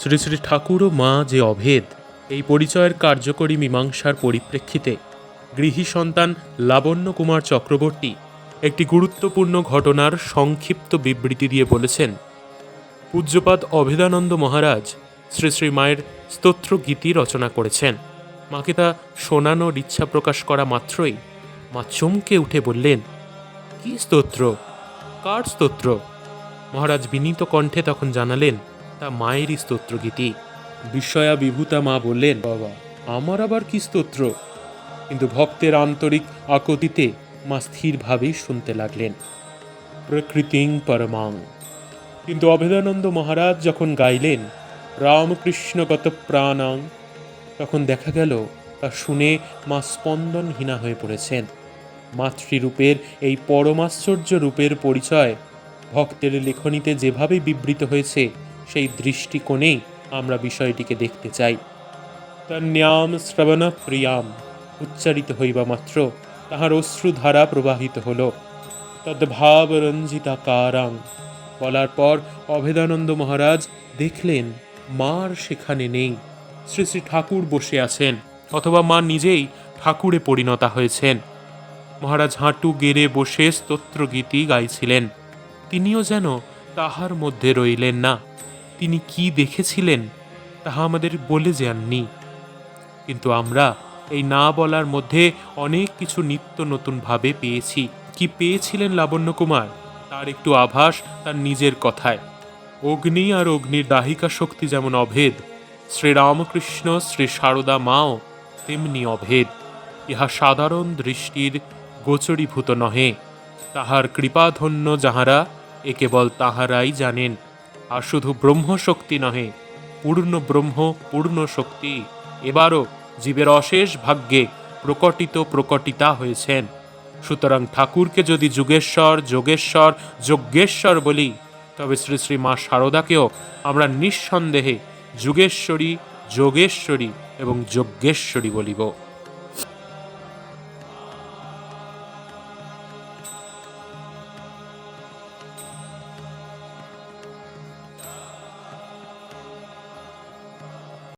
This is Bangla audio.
শ্রী শ্রী ঠাকুর ও মা যে অভেদ, এই পরিচয়ের কার্যকরী মীমাংসার পরিপ্রেক্ষিতে গৃহী সন্তান লাবণ্য কুমার চক্রবর্তী একটি গুরুত্বপূর্ণ ঘটনার সংক্ষিপ্ত বিবৃতি দিয়ে বলেছেন, পূজ্যপাদ অভেদানন্দ মহারাজ শ্রী শ্রী মায়ের স্তোত্র গীতি রচনা করেছেন। মাকে তা শোনানোর ইচ্ছা প্রকাশ করা মাত্রই মা চমকে উঠে বললেন, কি স্তোত্র? কার স্তোত্র? মহারাজ বিনীত কণ্ঠে তখন জানালেন তা মায়েরই স্তোত্রগীতি বিস্ময়া বিভূতা মা বললেন, বাবা, আমার আবার কি স্তোত্র? কিন্তু ভক্তের আন্তরিক আকতিতে মা স্থিরভাবেই শুনতে লাগলেন। প্রকৃতিং পরমাং। কিন্তু অভেদানন্দ মহারাজ যখন গাইলেন রামকৃষ্ণগত প্রাণাং, তখন দেখা গেল, তা শুনে মা স্পন্দনহীনা হয়ে পড়েছেন। মাতৃরূপের এই পরমাশ্চর্য রূপের পরিচয় ভক্তের লেখনীতে যেভাবে বিবৃত হয়েছে সেই দৃষ্টিকোণেই আমরা বিষয়টিকে দেখতে চাই। তন্যাম শ্রবণ প্রিয়াম, উচ্চারিত হইবা মাত্র, তাহার অশ্রুধারা প্রবাহিত হল। তদ্ভাব রঞ্জিতা কারাং, বলার পর অভেদানন্দ মহারাজ দেখলেন, মার সেখানে নেই। শ্রী শ্রী ঠাকুর বসে আছেন, অথবা মা নিজেই ঠাকুরে পরিণতা হয়েছেন। মহারাজ হাঁটু গেড়ে বসে স্তোত্রগীতি গাইছিলেন। তিনিও যেন তাহার মধ্যে রইলেন না। তিনি কি দেখেছিলেন, তাহা আমাদের বলে যাননি। কিন্তু আমরা এই না বলার মধ্যে অনেক কিছু নিত্য নতুনভাবে পেয়েছি। কি পেয়েছিলেন লাবণ্য কুমার তার একটু আভাস তার নিজের কথায়। অগ্নি আর অগ্নির দাহিকা শক্তি যেমন অভেদ শ্রীরামকৃষ্ণ শ্রী সারদা মাও তেমনি অভেদ। ইহা সাধারণ দৃষ্টির গোচরীভূত নহে। তাহার কৃপাধন্য যাহারা, এ কেবল তাহারাই জানেন। আর শুধু ব্রহ্মশক্তি নহে, পূর্ণ ব্রহ্ম, পূর্ণ শক্তি এবারও জীবের অশেষ ভাগ্যে প্রকটিত প্রকটিতা হয়েছেন। সুতরাং ঠাকুরকে যদি যুগেশ্বর, যোগেশ্বর, যজ্ঞেশ্বর বলি, তবে শ্রী শ্রী মা শারদাকেও আমরা নিঃসন্দেহে যুগেশ্বরী, যোগেশ্বরী এবং যজ্ঞেশ্বরী বলিব।